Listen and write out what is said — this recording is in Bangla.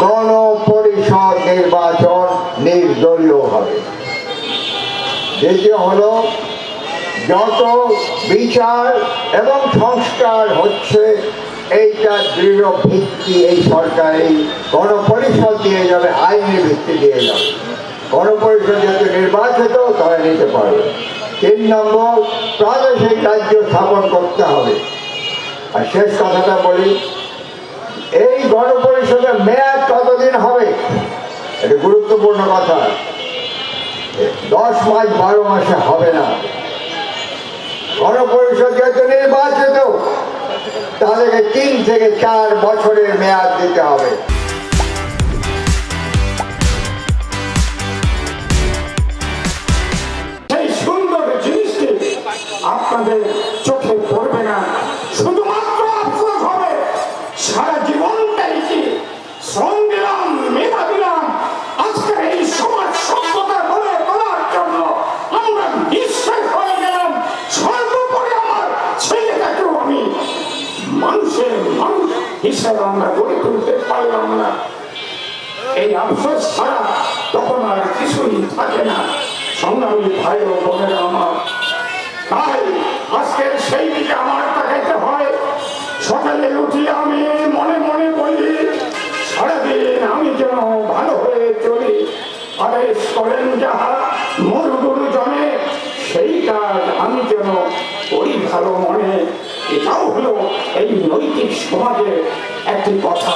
গণপরিষদ নির্বাচন নির্দলীয় হবে। দ্বিতীয় হলো, যত বিচার এবং সংস্কার হচ্ছে, এইটা দৃঢ় ভিত্তি এই সরকারি গণপরিষদ দিয়ে যাবে, আইনি ভিত্তি দিয়ে যাবে। গণপরিষদ যাতে নির্বাচিত তারা নিতে পারবে। তিন নম্বর, প্রাদেশিক রাজ্য স্থাপন করতে হবে। আর শেষ কথাটা বলি, এই গণপরিষদের মেয়াদ কতদিন হবে? এটা গুরুত্বপূর্ণ কথা। দশ মাস বারো মাসে হবে না। গণপরিষদ যেহেতু নির্বাচিত, তাদেরকে তিন থেকে চার বছরের মেয়াদ দিতে হবে। আপনাদের মানুষের মানুষ হিসেবে আমরা গড়ে তুলতে পারলাম না। এই আফসোস ছাড়া তখন আর কিছুই থাকে না। সংগ্রামী ভাই ও বোনেরা আমার। তাই আজকের সেই দিকে আমার তাকাইতে হয়। সকালে উঠি আমি মনে মনে বলি, সারাদিন আমি যেন ভালো হয়ে চলি। আদেশ করেন যাহা, মোর গুরুজনে, সেই কাজ আমি যেন ওই ভালো মনে। এটাও হলো এই নৈতিক সমাজের একটি কথা।